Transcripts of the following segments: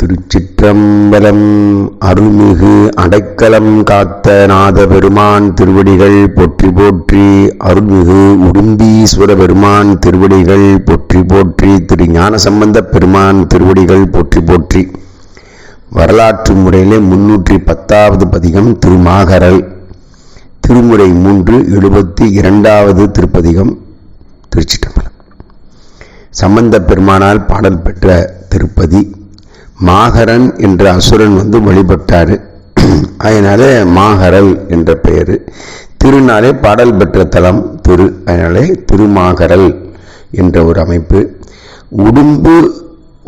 திருச்சிற்றம்பலம் அருள்மிகு அடைக்கலம் காத்த நாத பெருமான் திருவடிகள் போற்றி போற்றி அருள்மிகு உடும்பீஸ்வர பெருமான் திருவடிகள் போற்றி போற்றி திரு ஞானசம்பந்த பெருமான் திருவடிகள் போற்றி போற்றி. வரலாற்று முறையிலே முன்னூற்றி பத்தாவது பதிகம் திருமாகரல். திருமுறை மூன்று எழுபத்தி இரண்டாவது திருப்பதிகம் திருச்சிற்றம்பலம். சம்பந்த பெருமானால் பாடல் பெற்ற திருப்பதி. மாகரன் என்ற அசுரன் வந்து வழிபட்டார். அதனால மாகரல் என்ற பெயர். திருநாளே பாடல் பெற்ற தலம் திரு அதனாலே திருமாகரல் என்ற ஒரு அமைப்பு. உடும்பு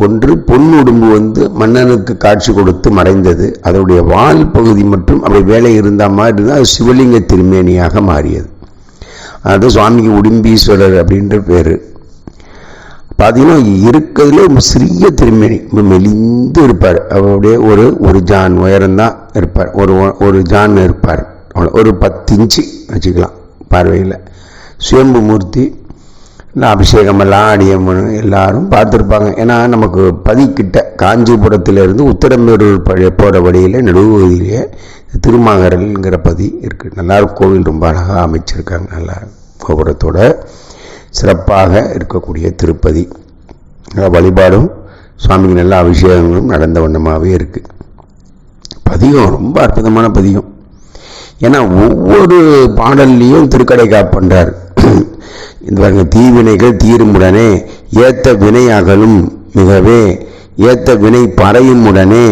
ஒன்று பொன் உடும்பு வந்து மன்னனுக்கு காட்சி கொடுத்து மறைந்தது. அதனுடைய வால் பகுதி மட்டும் அப்படி வேலை இருந்தால் மாதிரி இருந்தால் அது சிவலிங்க திருமேனியாக மாறியது. அது சுவாமிக்கு உடும்பீஸ்வரர் அப்படின்ற பேர் பார்த்தீங்கன்னா இருக்கிறதுலே ஒரு சிறிய திருமேனி. மெலிந்து இருப்பார். அவருடைய ஒரு ஒரு ஜான் உயரம்தான் இருப்பார். ஒரு ஒரு ஜான் இருப்பார். ஒரு பத்து இன்ச்சு வச்சுக்கலாம் பார்வையில். சுயம்பு மூர்த்தி இல்லை அபிஷேகமெல்லாம் அடியம்மன் எல்லாரும் பார்த்துருப்பாங்க. ஏன்னா நமக்கு பதிக்கிட்ட காஞ்சிபுரத்திலிருந்து உத்திரமேரூர் பழைய போகிற வழியில் நடுவுவதிலேயே திருமாகரல்ங்கிற பதி இருக்குது நல்லாயிருக்கும் கோவில் ரொம்ப அழகாக அமைச்சிருக்காங்க. நல்லா கோபுரத்தோட. சிறப்பாக இருக்கக்கூடிய திருப்பதி. வழிபாடும் சுவாமிக்கு நல்ல அபிஷேகங்களும் நடந்த வண்ணமாகவே இருக்குது பதிகம் ரொம்ப அற்புதமான பதிகம். ஏன்னா ஒவ்வொரு பாடல்லையும் திருக்கடை காப்பண்றார் இந்த பாருங்க தீவினைகள் தீருமுடனே ஏத்த வினை அகலும் மிகவே ஏத்த வினை பறையும் உடனே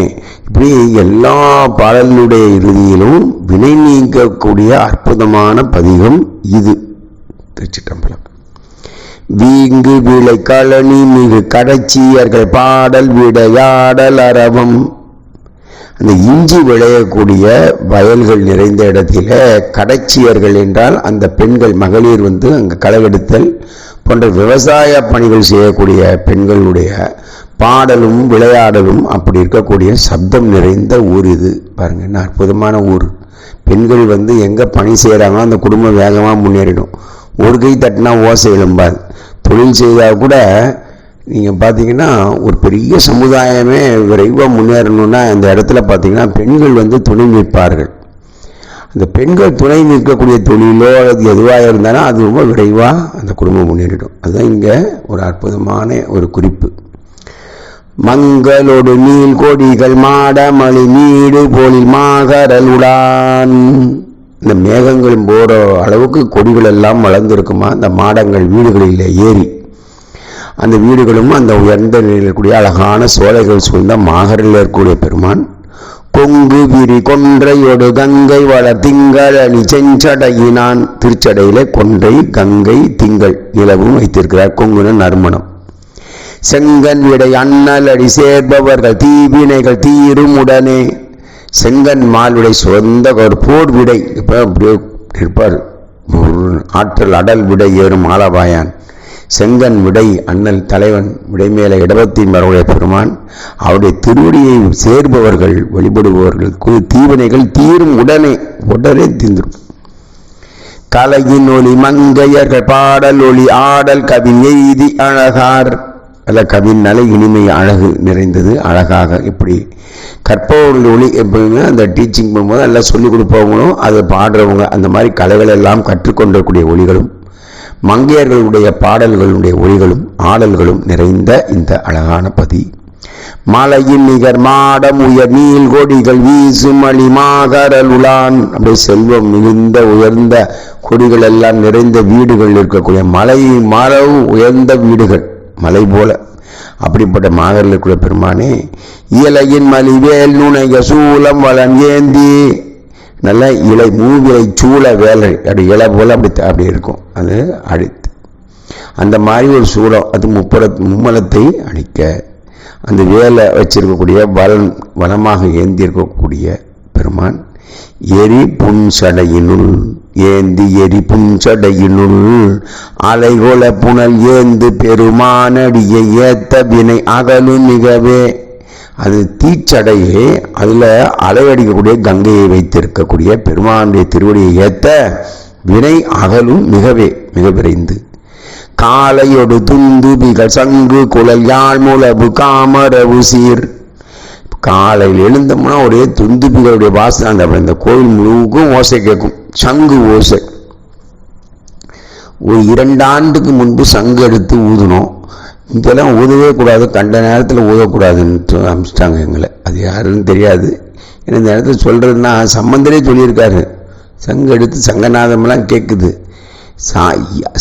இப்படி எல்லா பாடலுடைய இறுதியிலும் வினை நீங்கக்கூடிய அற்புதமான பதிகம் இது. திருச்சிட்டம்பலம் வீங்கு விளை களனி மிகு கடைச்சியர்கள் பாடல் விடையாடல் அரவம் அந்த இஞ்சி விளையக்கூடிய வயல்கள் நிறைந்த இடத்தில கடைச்சியர்கள் என்றால் அந்த பெண்கள் மகளிர் வந்து அங்கே களவெடுத்தல் போன்ற விவசாய பணிகள் செய்யக்கூடிய பெண்களுடைய பாடலும் விளையாடலும் அப்படி இருக்கக்கூடிய சப்தம் நிறைந்த ஊர் இது. பாருங்க என்ன அற்புதமான ஊர். பெண்கள் வந்து எங்கே பணி செய்கிறாங்களோ அந்த குடும்பம் வேகமாக முன்னேறிடும். ஒரு கை தட்டினா ஓசை எழும்பாது தொழில் செய்தால் கூட நீங்கள் பார்த்தீங்கன்னா ஒரு பெரிய சமுதாயமே விரைவாக முன்னேறணும்னா அந்த இடத்துல பார்த்தீங்கன்னா பெண்கள் வந்து துணை நிற்பார்கள். அந்த பெண்கள் துணை நிற்கக்கூடிய தொழிலோ அது எதுவாக இருந்தாலும் அது ரொம்ப விரைவாக அந்த குடும்பம் முன்னேறிடும். அதுதான் இங்கே ஒரு அற்புதமான ஒரு குறிப்பு. மங்களோடு நீல் கொடிகள் மாடமளி நீடு போலில் மாகரல் உடான் இந்த மேகங்கள் போகிற அளவுக்கு கொடிகள் எல்லாம் வளர்ந்துருக்குமா? அந்த மாடங்கள் வீடுகளில் ஏறி. அந்த வீடுகளும் அந்த உயர்ந்த நிலையில் இருக்கக்கூடிய அழகான சோலைகள் சூழ்ந்த மாகரில் இருக்கக்கூடிய பெருமான் கொங்கு விரி கொன்றையொடு கங்கை வள திங்கள் அணி செஞ்சடையினான் திருச்சடையில கொன்றை கங்கை திங்கள் நிலவும் வைத்திருக்கிறார் கொங்குன நறுமணம். செங்கன் விடை அண்ணல் அடி சேர்பவர்கள் தீவினைகள் தீரும் உடனே செங்கன் மால்விடை சொந்த ஒரு போர் விடை. இப்போ அப்படியே இருப்பார் ஆற்றல் அடல் விடை ஏறும் மாலபாயான் செங்கன் விடை அண்ணல் தலைவன் விடைமேல இடபத்தின் வரவுடைய பெருமான். அவருடைய திருவடியை சேர்பவர்கள் வழிபடுபவர்களுக்கு தீவினைகள் தீரும் உடனே உடனே தீந்துரும் கலையின் ஒளி மங்கையர்கள் பாடல் ஒளி ஆடல் கவி எய்தி அழகார். அல்ல கவினால இனிமை அழகு நிறைந்தது. அழகாக இப்படி கற்பவர்கள் ஒளி எப்படின்னா அந்த டீச்சிங் பண்ணும்போது எல்லாம் சொல்லிக் கொடுப்பவங்களும் அதை பாடுறவங்க அந்த மாதிரி கலைகள் எல்லாம் கற்றுக்கொண்டக்கூடிய ஒளிகளும் மங்கையர்களுடைய பாடல்களுடைய ஒளிகளும் ஆடல்களும் நிறைந்த இந்த அழகான பதி. மலையின் நிகர் மாடம் உயர் நீல் கொடிகள் வீசும் அணி மாகரல் உலான் அப்படி செல்வம் மிகுந்த உயர்ந்த கொடிகள் எல்லாம் நிறைந்த வீடுகள் இருக்கக்கூடிய மலை மரவு உயர்ந்த வீடுகள். மலை போல அப்படிப்பட்ட மாகரில் இருக்கிற பெருமானே இலையின் மலிவேல் நுணைய சூலம் வளம் ஏந்தி. நல்ல இலை மூவிலை சூழ வேலை அப்படி இலை போல் அப்படி அப்படி இருக்கும். அது அடித்து. அந்த மாதிரி ஒரு சூழம் அது முப்பட மும்மலத்தை அடிக்க அந்த வேலை வச்சிருக்கக்கூடிய வளன் வளமாக ஏந்தி இருக்கக்கூடிய பெருமான் எரி புன்சடையினுள் ஏந்தி எரி புன்சடையினுள் அலைகோல புனல் ஏந்து பெருமானடியை ஏத்த வினை அகலும் மிகவே. அது தீச்சடையே அதில் அலையடிக்கக்கூடிய கங்கையை வைத்திருக்கக்கூடிய பெருமானுடைய திருவடியை ஏத்த வினை அகலும் மிகவே மிக விரைந்து. காலையொடு துந்துபிகள் சங்கு குழல் யாழ் முளவு காமரவு சீர். காலையில் எழுந்தோம்னா ஒரே துந்துபிகளுடைய வாசனை அந்த இந்த கோவில் முழுவதுக்கும் ஓசை கேட்கும். சங்கு ஓசை. ஒரு இரண்டு ஆண்டுக்கு முன்பு சங்கு எடுத்து ஊதினோம். இதெல்லாம் ஊதவே கூடாது கண்ட நேரத்தில் ஊதக்கூடாதுன்னு அமிச்சிட்டாங்க எங்களை. அது யாருன்னு தெரியாது. ஏன்னா இந்த நேரத்தில் சொல்கிறதுனா சம்பந்தரே சொல்லியிருக்காரு. சங்கு எடுத்து சங்கநாதம்லாம் கேட்குது சா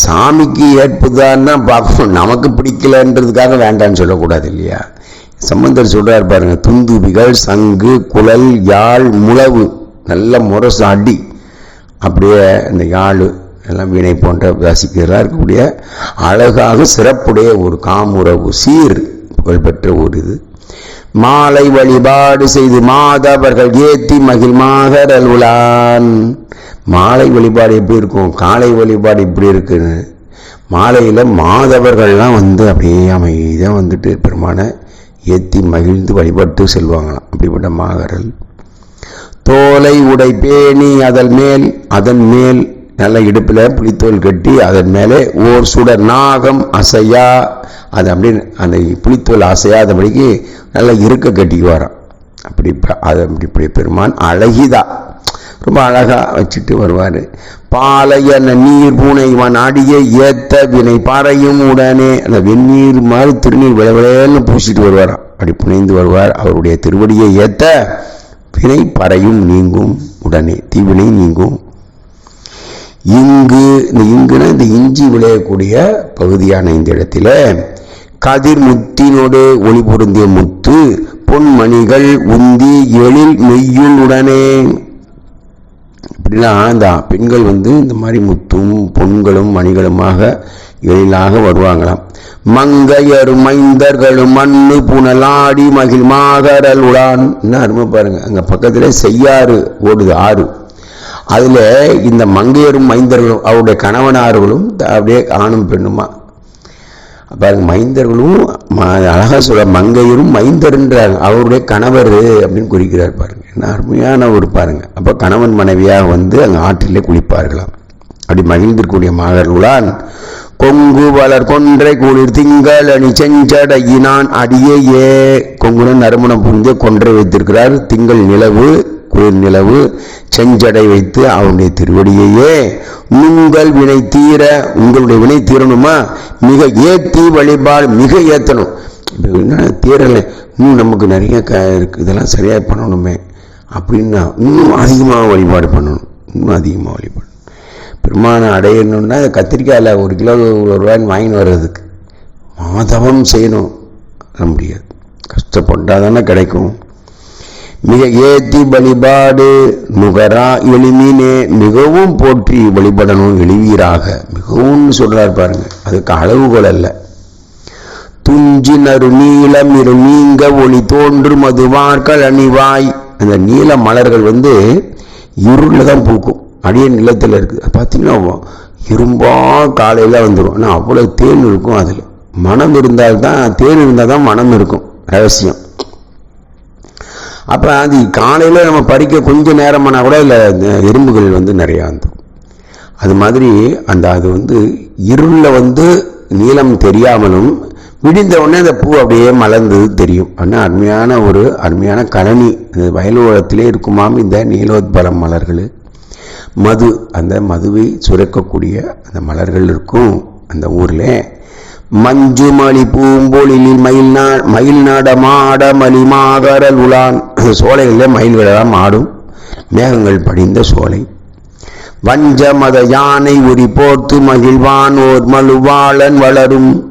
சாமிக்கு ஏற்புதான்னு பார்க்கணும். நமக்கு பிடிக்கலன்றதுக்காக வேண்டான்னு சொல்லக்கூடாது இல்லையா? சம்பந்தர் சொல்கிறார் பாருங்க துந்துபிகள் சங்கு குழல் யாழ் முழவு நல்ல முரசு அடி. அப்படியே அந்த யாழ் எல்லாம் வீணை போன்ற வாசிக்கிறதெல்லாம் இருக்கக்கூடிய அழகாக சிறப்புடைய ஒரு காமுறவு சீர் புகழ்பெற்ற ஒரு இது. மாலை வழிபாடு செய்து மாதவர்கள் ஏத்தி மகிழ்மாக அருளான். மாலை வழிபாடு எப்படி இருக்கும்? காலை வழிபாடு இப்படி இருக்குன்னு. மாலையில் மாதவர்கள்லாம் வந்து அப்படியே அமைதியாக வந்துட்டு பெருமான ஏற்றி மகிழ்ந்து வழிபட்டு செல்வாங்களாம். அப்படிப்பட்ட மாகரல். தோலை உடை பேணி அதன் மேல் அதன் மேல் நல்ல இடுப்பில் புளித்தோல் கட்டி அதன் மேலே ஓர் சுடர் நாகம் அசையா. அது அப்படி அந்த புளித்தோல் அசையாதபடிக்கு நல்லா இருக்க கட்டிக்குவாராம். அப்படி அது அப்படி இப்படி பெருமான் அழகிதா. ரொம்ப அழகாக வச்சுட்டு வருவார். பாலையன நீர் பூனைவன் ஆடிய ஏத்த வினை பாறையும் உடனே அந்த வெந்நீர் மாதிரி திருநீர் விளவிளையன்னு பூசிட்டு வருவார். அப்படி புனைந்து வருவார். அவருடைய திருவடியை ஏத்த வினை பறையும் நீங்கும் உடனே தீவினை நீங்கும். இங்கு இந்த இங்குனா இந்த இஞ்சி விளையக்கூடிய பகுதியான இந்த இடத்துல கதிர் முத்தினோடு ஒளி பொருந்திய முத்து பொன்மணிகள் உந்தி எழில் மெய்யுள் உடனே இப்படிலாம் இந்த பெண்கள் வந்து இந்த மாதிரி முத்தும் பொன்களும் மணிகளுமாக எழிலாக வருவாங்களாம். மங்கையரும் மைந்தர்களும் மண்ணு புனலாடி மகிழ் மாகரல் உடான் என்ன அருமை பாருங்க அங்கே பக்கத்தில் செய்யாறு ஓடுது ஆறு. அதில் இந்த மங்கையரும் மைந்தர்களும் அவருடைய கணவனார்களும் அப்படியே ஆணும் பெண்ணுமா. பாருங்க மைந்தர்களும் அழகாக சொல்ல மங்கையரும் மைந்தர்ன்றாங்க. அவருடைய கணவர் அப்படின்னு குறிக்கிறார் பாருங்க. என்ன அருமையான ஒரு பாருங்க. அப்போ கணவன் மனைவியாக வந்து அங்கே ஆற்றிலே குளிப்பார்களாம். அப்படி மகிழ்ந்திருக்கூடிய மகர்களான் கொங்கு வளர் கொன்றை குளிர் திங்கள் அணி செஞ்சடையினான் அடியே ஏ கொங்குடன் நறுமணம் புரிந்து கொன்றை வைத்திருக்கிறார். திங்கள் நிலவு குளிர் நிலவு செஞ்சடை வைத்து அவனுடைய திருவடியையே. உங்கள் வினை தீர உங்களுடைய வினை தீரணுமா? மிக ஏத்தி வழிபாடு மிக ஏத்தணும். தீரலை? இன்னும் நமக்கு நிறைய க இருக்குது இதெல்லாம் சரியாக பண்ணணுமே. அப்படின்னா இன்னும் அதிகமாக வழிபாடு பண்ணணும். இன்னும் அதிகமாக வழிபாடு பெருமானை அடையணும்னா கத்திரிக்காயில் ஒரு கிலோ ஒரு ரூபாய்னு வாங்கின்னு வர்றதுக்கு மாதவம் செய்யணும். முடியாது. கஷ்டப்பட்டால் தானே கிடைக்கும். மிக ஏத்தி வழிபாடு நுகரா எளிமீனே மிகவும் போற்றி வழிபடணும் எளிவீராக. மிகவும் சொல்றார் பாருங்க. அதுக்கு அளவுகோல் அல்ல. துஞ்சினரு நீளம் இரு நீங்க ஒளி தோன்றும் மதுவார்கள் அணிவாய் அந்த நீல மலர்கள் வந்து இருளில் தான் பூக்கும். அடிய நிலத்தில் இருக்குது பார்த்தீங்கன்னா இரும்பாக காலையில் வந்துடும் ஆனால் அவ்வளோ தேன் இருக்கும் அதில். மனம் இருந்தால் தான் தேன் இருந்தால் தான் மனம் இருக்கும். ரகசியம். அப்போ அது காலையில் நம்ம படிக்க கொஞ்சம் நேரமானால் கூட இல்லை எறும்புகள் வந்து நிறையா வந்துடும் அது மாதிரி அந்த அது வந்து இருளில் வந்து நீளம் தெரியாமலும் விடிந்த உடனே அந்த பூ அப்படியே மலர்ந்தது தெரியும். ஆனால் அருமையான ஒரு அருமையான கழனி. அந்த வயலோரத்திலே இருக்குமாம் இந்த நீலோத்பலம் மலர்கள். மது அந்த மதுவை சுரக்கக்கூடிய அந்த மலர்கள் இருக்கும் அந்த ஊரில். மஞ்சுமணி பூம்பொழிலில் மயில் நா மயில் நடமாட மலிமாகரல் உலான். சோலைகளில் மயில்களெல்லாம் ஆடும் மேகங்கள் படிந்த சோலை. வஞ்ச மத யானை உரி போர்த்து மகிழ்வான். ஓர் மலுவாளன் வளரும்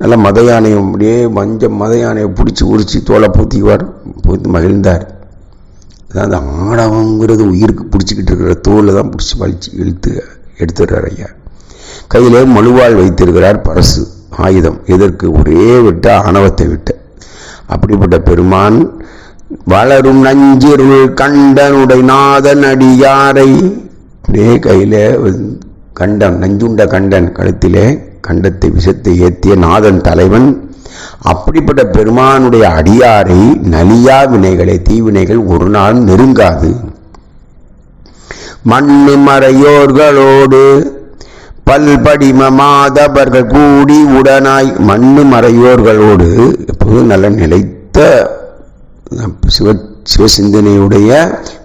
நல்ல மத யானையும் அப்படியே வஞ்ச மத யானையை பிடிச்சி உரிச்சி தோலை பூத்திக்குவார் பூத்து மகிழ்ந்தார். அதான் அந்த ஆடவங்கிறது உயிருக்கு பிடிச்சிக்கிட்டு இருக்கிற தோலை தான் பிடிச்சி வலிச்சு இழுத்து எடுத்துடுறார் ஐயா. கையிலே மலுவாள் வைத்திருக்கிறார் பரசு ஆயுதம். எதற்கு? ஒரே விட்ட ஆணவத்தை விட்ட. அப்படிப்பட்ட பெருமான் வளரும் நஞ்சிருள் கண்டனுடைய நாதன் அடியாரை. அப்படியே கையில் கண்டன் நஞ்சுண்ட கண்டன் கழுத்திலே கண்டத்தை விஷத்தை ஏத்திய நாதன் தலைவன் அப்படிப்பட்ட பெருமானுடைய அடியாரை நலியா வினைகளை தீவினைகள் ஒரு நாள் நெருங்காது. மண்ணு மறையோர்களோடு பல்படிம மாதவர்கள் கூடி உடனாய் மண்ணு மறையோர்களோடு எப்போதும் நல்ல நிலைத்த சிவ சிவசிந்தனையுடைய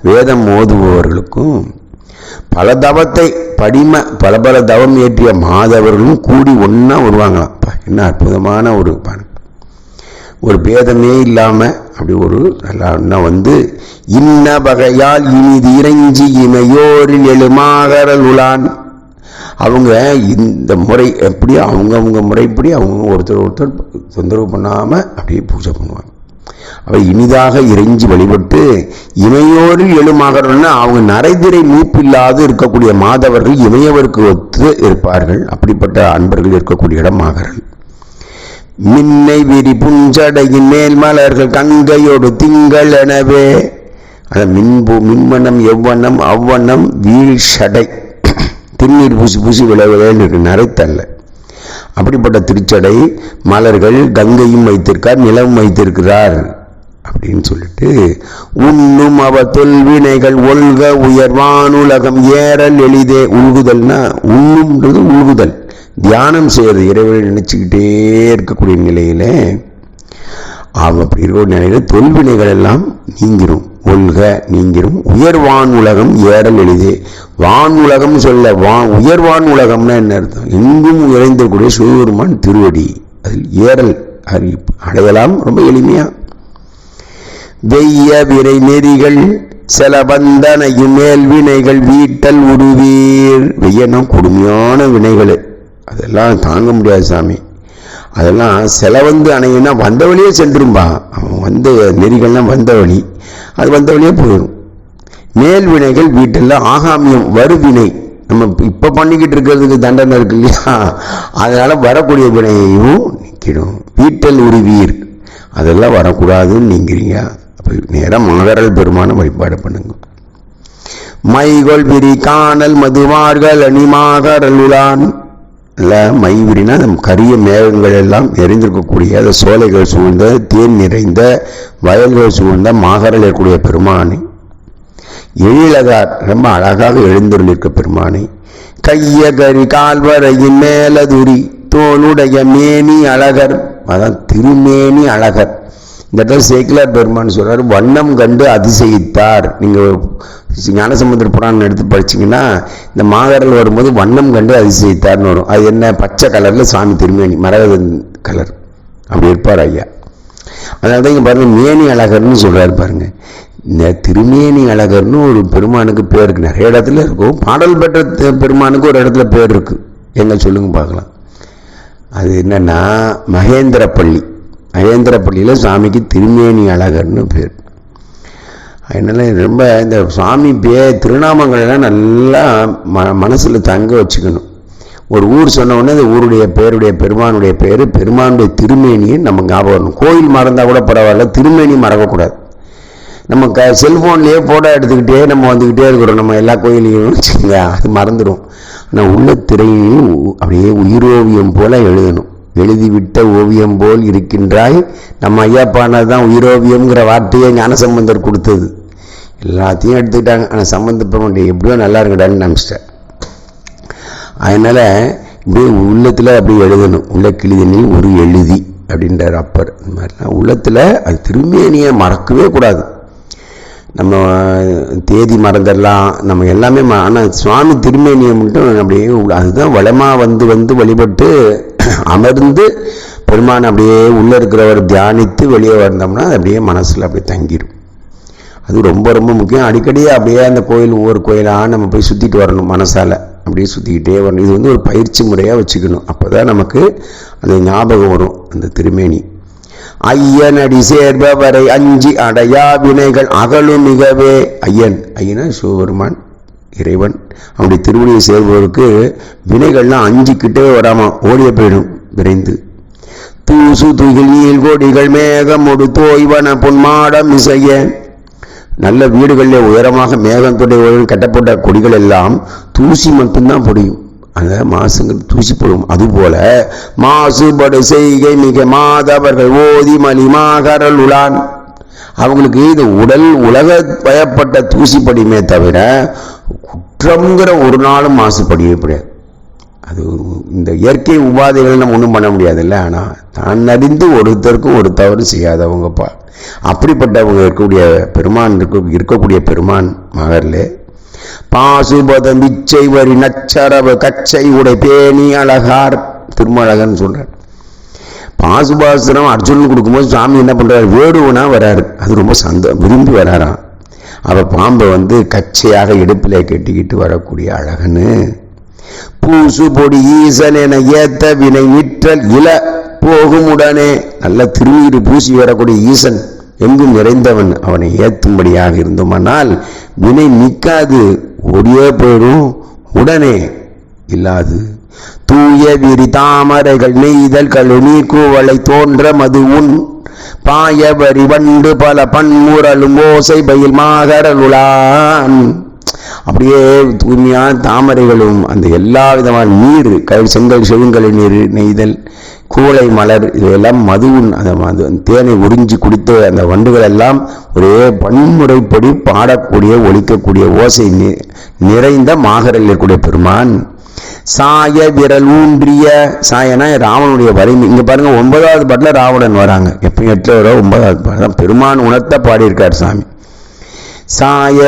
வேதம் ஓதுபவர்களுக்கும் பல தவத்தை படிம பல பல தவம் ஏற்றிய மாதவர்களும் கூடி ஒன்றா வருவாங்களாம். என்ன அற்புதமான ஒரு பாடம் ஒரு பேதமே இல்லாமல் அப்படி ஒரு நல்லா வந்து இன்ன வகையால் இனிது இறைஞ்சி இமையோரில் எழுமாகரல் உலான். அவங்க இந்த முறை எப்படி அவங்கவுங்க முறைப்படி அவங்க ஒருத்தர் ஒருத்தர் தொந்தரவு பண்ணாமல் அப்படியே பூஜை பண்ணுவாங்க. அவை இனிதாக இறைஞ்சி வழிபட்டு இமையோரில் எழுமாகறன்னா அவங்க நரைதிரை மூப்பில்லாது இருக்கக்கூடிய மாதவர்கள் இமையவருக்கு ஒத்து இருப்பார்கள். அப்படிப்பட்ட அன்பர்கள் இருக்கக்கூடிய இடம் மாகரல் மின்னை விரி புஞ்சடையின் மேல் மலர்கள் கங்கையோடு திங்கள் எனவே அந்த மின்பு மின்வண்ணம் எவ்வண்ணம் அவ்வண்ணம் வீழ்ஷடை திண்ணீர் பூசி பூசி விளைவுகள் இருக்கு. நரைத்தல்ல. அப்படிப்பட்ட திருச்சடை மலர்கள் கங்கையும் வைத்திருக்கார் நிலவும் வைத்திருக்கிறார் அப்படின்னு சொல்லிட்டு உண்ணும் அவ தொல்வினைகள் ஒல்க உயர்வானுலகம் ஏறல் எளிதே உழுகுதல்னா உண்ணும்ன்றது உழுகுதல். தியானம் செய்யறது. இறைவனை நினைச்சுக்கிட்டே இருக்கக்கூடிய நிலையிலே அப்படி இருக்கிற நிலையில தொல்வினைகள் எல்லாம் நீங்கிரும். ஒல்க நீங்கிரும். உயர்வான் உலகம் ஏறல் எளிதே. வான் உலகம் சொல்ல வா உயர்வான் உலகம்னா என்ன அர்த்தம்? எங்கும் உயர்ந்திருக்கூடிய சிவபெருமான் திருவடி. அதில் ஏறல் அறி அடையலாம் ரொம்ப எளிமையா. வெய்ய விரை நெறிகள் சில வந்தனையும் மேல் வினைகள் வீட்டல் உருவீர் வெய்யனும் கொடுமையான வினைகள். அதெல்லாம் தாங்க முடியாது சாமி. அதெல்லாம் செலவந்து அணையினா வந்த வழியே சென்றும்பா அவன் வந்த நெறிகள்லாம் வந்த வழி. அது வந்த வழியே போயிடும். மேல் வினைகள் வீட்டெல்லாம் ஆகாமியம் வருவினை. நம்ம இப்போ பண்ணிக்கிட்டு இருக்கிறதுக்கு தண்டனை இருக்கு இல்லையா? அதனால் வரக்கூடிய வினையையும் நிற்கிடும் வீட்டல் உருவீர். அதெல்லாம் வரக்கூடாதுன்னு நீங்கிறீங்க. அப்போ நேரம் மகரல் பெருமான வழிபாடு பண்ணுங்க. மைகொள் விரி காணல் மதுமார்கள் அணிமாகரலுலான் இல்லை மை நம் கரிய மேகங்கள் எல்லாம் எரிந்திருக்கக்கூடிய அந்த சோலைகள் சூழ்ந்த தேன் நிறைந்த வயல்கள் சூழ்ந்த மாகரில் இருக்கக்கூடிய பெருமானை. எழிலகார் ரொம்ப அழகாக எழுந்தருளிருக்க பெருமானை. கையகரி கால்வரையின் மேலதுரி தோளுடைய மேனி அழகர் அதான் திருமேனி அழகர். இந்த இடத்துல சேக்கிலார் பெருமான் சொல்கிறார் வண்ணம் கண்டு அதிசயித்தார். நீங்கள் ஞானசமுத்திர புராணம் எடுத்து படிச்சீங்கன்னா இந்த மாகரல் வரும்போது வண்ணம் கண்டு அதிசயித்தார்னு வரும். அது என்ன பச்சை கலரில் சாமி திருமேனி மரகதன் கலர். அப்படி இருப்பார் ஐயா. அதனால தான் இங்கே பாருங்கள் மேனி அழகர்னு சொல்றாரு பாருங்கள் இந்த திருமேனி அழகர்னு ஒரு பெருமானுக்கு பேர் இருக்குது நிறைய இடத்துல இருக்கும். பாடல் பெற்ற பெருமானுக்கு ஒரு இடத்துல பேர் இருக்குது எங்கே சொல்லுங்க பார்க்கலாம். அது என்னன்னா மகேந்திரப்பள்ளி. மகேந்திரப்பள்ளியில் சாமிக்கு திருமேனி அழகர்னு பேர். அதனால ரொம்ப இந்த சுவாமி பே திருநாமங்கள்லாம் நல்லா ம மனசில் தங்க வச்சுக்கணும். ஒரு ஊர் சொன்னவுடனே அந்த ஊருடைய பேருடைய பெருமானுடைய பேர் பெருமானுடைய திருமேனியை நம்ம ஞாபகம் வரணும். கோயில் மறந்தா கூட பரவாயில்ல திருமேனி மறக்கக்கூடாது. நம்ம க செல்ஃபோன்லேயே ஃபோட்டோ எடுத்துக்கிட்டே நம்ம வந்துக்கிட்டே இருக்கிறோம் நம்ம எல்லா கோயிலையும் வச்சுக்கோங்க அது மறந்துடும் ஆனால் உள்ள திரையிலையும் அப்படியே உயிரோவியம் போல் எழுதணும். எழுதிவிட்ட ஓவியம் போல் இருக்கின்றாய். நம்ம ஐயாப்பானது தான் உயிரோவியம்ங்கிற வார்த்தையை ஞானசம்பந்தர் கொடுத்தது. எல்லாத்தையும் எடுத்துக்கிட்டாங்க. ஆனால் சம்பந்தப்பட மாட்டேன் எப்படியோ நல்லா இருக்கடான்னு நினச்சிட்டேன். அதனால் இப்படியே உள்ளத்தில் அப்படி எழுதணும். உள்ள கிழிதனி ஒரு எழுதி அப்படின்றார் அப்பர். இந்த மாதிரிலாம் உள்ளத்தில் அது திருமேனியை மறக்கவே கூடாது. நம்ம தேதி மறந்துடலாம். நம்ம எல்லாமே ம- சுவாமி திருமேனியை மட்டும் அப்படியே அதுதான் வளமாக வந்து வந்து வழிபட்டு அமர்ந்து பெருமான் அப்படியே உள்ளே இருக்கிறவர் தியானித்து வெளியே வந்தோம்னா அது அப்படியே மனசில் அப்படியே தங்கிடும் அது ரொம்ப ரொம்ப முக்கியம். அடிக்கடி அப்படியே அந்த கோயில் ஒவ்வொரு கோயிலாக நம்ம போய் சுற்றிட்டு வரணும் மனசால். அப்படியே சுற்றிக்கிட்டே வரணும். இது வந்து ஒரு பயிற்சி முறையாக வச்சுக்கணும். அப்போ தான் நமக்கு அந்த ஞாபகம் வரும் அந்த திருமேனி. ஐயனடி சேர்பவரை அஞ்சி அடையா வினைகள் அகலும் மிகவே. ஐயன். ஐயனா சிவபெருமான் இறைவன். அவனுடைய திருவடியை சேர்பவருக்கு வினைகள்லாம் அஞ்சிக்கிட்டே வராம ஓடிய போயிடும் விரைந்து. தூசு துகில் மேகம் ஒரு தோய்வன பொன்மாடம் இசைய. நல்ல வீடுகளில் உயரமாக மேகம் மேகத்துடைய கட்டப்பட்ட கொடிகள் எல்லாம் தூசி மட்டும்தான் பொடியும். அந்த மாசுங்கிறது தூசி போடும். அதுபோல மாசுபடு செய்கை மிக மாதவர்கள் ஓதி மணிமாகரல் உலான் அவங்களுக்கு இந்த உடல் உலக பயப்பட்ட தூசி படியுமே தவிர குற்றம்ங்கிற ஒரு நாளும் மாசுபடியே கிடையாது. அது இந்த இயற்கை உபாதைகள் நம்ம ஒன்றும் பண்ண முடியாதுல்ல. ஆனால் தான் அறிந்து ஒருத்தருக்கும் ஒரு தவறு செய்யாதவங்கப்பா. அப்படிப்பட்டவங்க இருக்கக்கூடிய பெருமான் இருக்க இருக்கக்கூடிய பெருமான் மகர்லே பாசுபதம் இச்சை வரி நச்சரவு கச்சை உடை பேணி அழகார் திருமழகன் சொல்கிறார் பாசுபாசனம் அர்ஜுனன் கொடுக்கும்போது சாமி என்ன பண்றாரு? வேடுவனா வராரு. அது ரொம்ப சந்த விரும்பி வராராம் அவ பாம்பை வந்து கச்சையாக இடுப்பில் கட்டிக்கிட்டு வரக்கூடிய அழகன்னு பூசு பொடி ஈசன் என ஏத்த வினை இற்றல் இல போகும் உடனே நல்ல திருநீர் பூசி வரக்கூடிய ஈசன். எங்கும் நிறைந்தவன் அவனை ஏத்தும்படியாக இருந்தோமானால் வினை நிற்காது ஒடியே போயிடும் உடனே இல்லாது. தூய விரி தாமரைகள் நெய்தல் கழுநீ கூவளை தோன்ற மது உன். பாய வரி வண்டு பல பன்முரலும் ஓசை பயில் மாகரலுளான். அப்படியே தூய்மையான தாமரைகளும் அந்த எல்லா விதமான நீர் கல் செங்கல் செழுங்கல் நீர் நெய்தல் கூளை மலர் இதையெல்லாம் மதுவின் அந்த மது தேனை உறிஞ்சி குடித்த அந்த வண்டுகள் எல்லாம் ஒரே பன்முறைப்படி பாடக்கூடிய ஒழிக்கக்கூடிய ஓசை நி- நிறைந்த மாகரில் இருக்கக்கூடிய பெருமான். சாய விரல் ஊன்றிய சாயனா ராவனுடைய வலிமை. இங்க பாருங்க ஒன்பதாவது பாட்டில் ராவணன் வராங்க. எப்பயும் எட்டுல வர ஒன்பதாவது பாட்டு தான். பெருமான் உணர்த்த பாடியிருக்கார் சாமி. சாய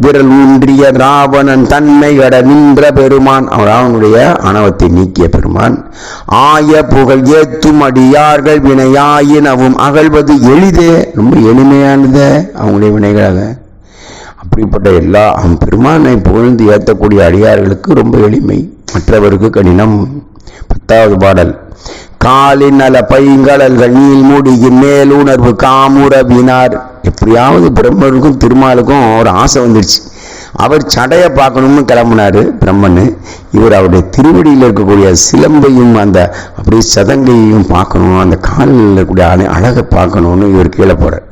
விரல் ஊன்றிய ராவணன் தன்மை கட நின்ற பெருமான். ராவனுடைய அணவத்தை நீக்கிய பெருமான். ஆய புகழ் ஏத்தும் அடியார்கள் வினையாயினவும் அகழ்வது எளிதே. ரொம்ப எளிமையானது அவங்களுடைய வினைகளாக அப்படிப்பட்ட எல்லா அவன் பெருமானை புகழ்ந்து ஏற்றக்கூடிய அடியார்களுக்கு ரொம்ப எளிமை. மற்றவருக்கு கடினம். பத்தாவது பாடல். காலின் நல பைங்கடல்கள் நீள் உணர்வு மேலுணர்வு காமுறவினார் எப்படியாவது பிரம்மனுக்கும் திருமாலுக்கும் ஒரு ஆசை வந்துடுச்சு அவர் சடையை பார்க்கணும்னு கிளம்புனார் பிரம்மன். இவர் அவருடைய திருவடியில் இருக்கக்கூடிய சிலம்பையும் அந்த அப்படியே சதங்கையையும் பார்க்கணும் அந்த காலில் இருக்கக்கூடிய அழகை பார்க்கணும்னு இவர் கீழே போகிறார்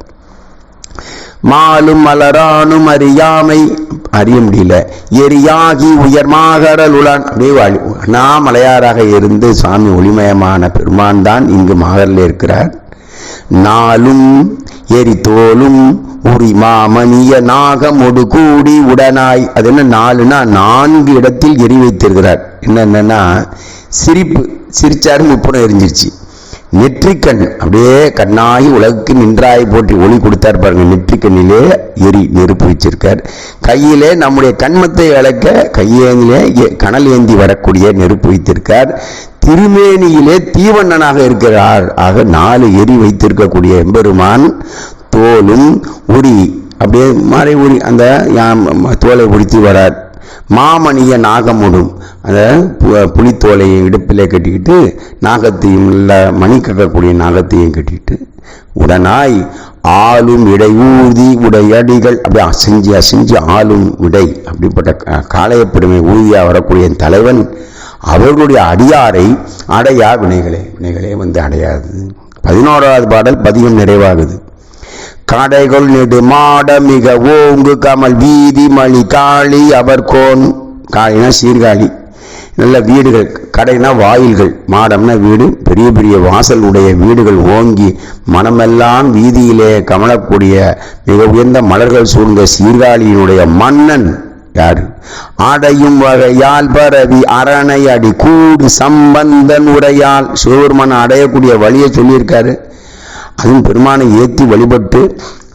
மாலும் மலரானும் அறியாமை. அறிய முடியல. எரியாகி உயர் மாகடல் உளான் அப்படியே அண்ணாமலையாராக இருந்து சுவாமி ஒளிமயமான பெருமான் தான் இங்கு மாகரில் இருக்கிறார். நாளும் எரி தோலும் உரி மாமணிய நாகமொடு கூடி உடனாய். அது என்ன நாலுனா நான்கு இடத்தில் எரி வைத்திருக்கிறார். என்னென்னா சிரிப்பு சிரிச்சாரு முப்புறம் எரிஞ்சிருச்சு. நெற்றிக்கண். அப்படியே கண்ணாகி உலகுக்கு நின்றாய் போற்றி ஒளி கொடுத்தார் பாருங்க நெற்றிக்கண்ணிலே எரி நெருப்பு வச்சிருக்கார். கையிலே நம்முடைய கண்மத்தை அழைக்க கையேந்திலே எ- கனல் ஏந்தி வரக்கூடிய நெருப்பு வைத்திருக்கார். திருமேனியிலே தீவண்ணனாக இருக்கிறார். ஆக நாலு எரி வைத்திருக்கக்கூடிய எம்பெருமான் தோலும் உரி. அப்படியே மாறை உரி அந்த யாம் தோலை உடுத்தி வரார். மாமணிய நாகமுடும். அந்த பு- புலித்தோலையை இடுப்பிலே கட்டிக்கிட்டு நாகத்தையும் இல்லை மணி கட்டக்கூடிய நாகத்தையும் கட்டிட்டு உடனாய் ஆளும் இடையூதி உடையடிகள் அப்படி அசைஞ்சு அசைஞ்சு ஆளும் விடை அப்படிப்பட்ட காளையப்பெருமை ஊதியா வரக்கூடிய தலைவன் அவர்களுடைய அடியாரை அடையா வினைகளே வினைகளே வந்து அடையாது. பதினோராவது பாடல் பதிகம் நிறைவாகுது. கடைகள் நெடுமாட மிக ஓங்கு கமல் வீதி மணி காளி அவர் கோன் காளினா சீர்காழி. நல்ல வீடுகள் கடைனா வாயில்கள். மாடம்னா வீடு பெரிய பெரிய வாசல் உடைய வீடுகள் ஓங்கி மனமெல்லாம் வீதியிலே கமலக்கூடிய மிக உயர்ந்த மலர்கள் சூழ்ந்த சீர்காழியினுடைய மன்னன் யாரு? ஆடையும் வகையால் பரவி அரணை அடி கூடு சம்பந்தன் உரையால் சிவபெருமான் அடையக்கூடிய வழியை சொல்லியிருக்காரு. அதுவும் பெருமானை ஏற்றி வழிபட்டு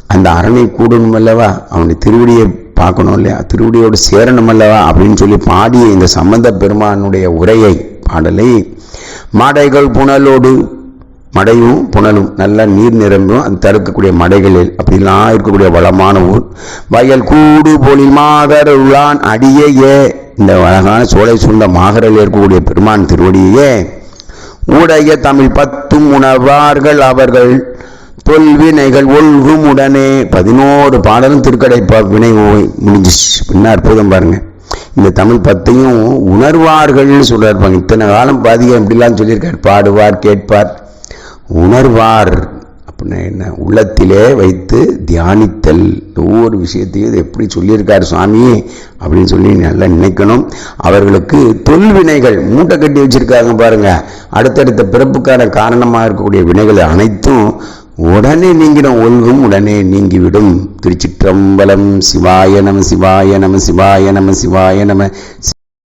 அந்த அரணை கூடணும் அல்லவா? அவனுடைய திருவடியை பார்க்கணும் இல்லையா? திருவடியோடு சேரணும் அல்லவா? அப்படின்னு சொல்லி பாடிய இந்த சம்பந்த பெருமானுடைய உரையை பாடலை மாடைகள் புனலோடு மடையும் புனலும் நல்ல நீர் நிரம்பும். அது தடுக்கக்கூடிய மடைகளில் அப்படிலாம் இருக்கக்கூடிய வளமான ஊர். வயல் கூடு பொலி மாகர் உள்ளான் அடியையே. இந்த அழகான சோலை சூழ்ந்த மாகரில் இருக்கக்கூடிய பெருமான் திருவடியே உடைய தமிழ் பத்தும் உணர்வார்கள் அவர்கள் தொல்வினைகள் ஒழுகும் உடனே பதினோரு பாடலும் திருக்கடை வினை முடிஞ்சிச்சு. என்ன அற்புதம் பாருங்க. இந்த தமிழ் பத்தையும் உணர்வார்கள்னு சொல்லியிருப்பாங்க இத்தனை காலம் பாதிக்க இப்படிலாம் சொல்லியிருக்காரு. பாடுவார் கேட்பார் உணர்வார். அப்படின்னா என்ன? உள்ளத்திலே வைத்து தியானித்தல். ஒவ்வொரு விஷயத்தையும் இது எப்படி சொல்லியிருக்காரு சுவாமி? அப்படின்னு சொல்லி நல்லா நினைக்கணும். அவர்களுக்கு தொல்வினைகள் மூட்டை கட்டி வச்சிருக்காங்க பாருங்க. அடுத்தடுத்த பிறப்புக்கான காரணமாக இருக்கக்கூடிய வினைகள் அனைத்தும் உடனே நீங்கிடும். ஒழுகும் உடனே நீங்கிவிடும். திருச்சிற்றம்பலம் சிவாய நம சிவாய நம சிவாய நம சிவாய நம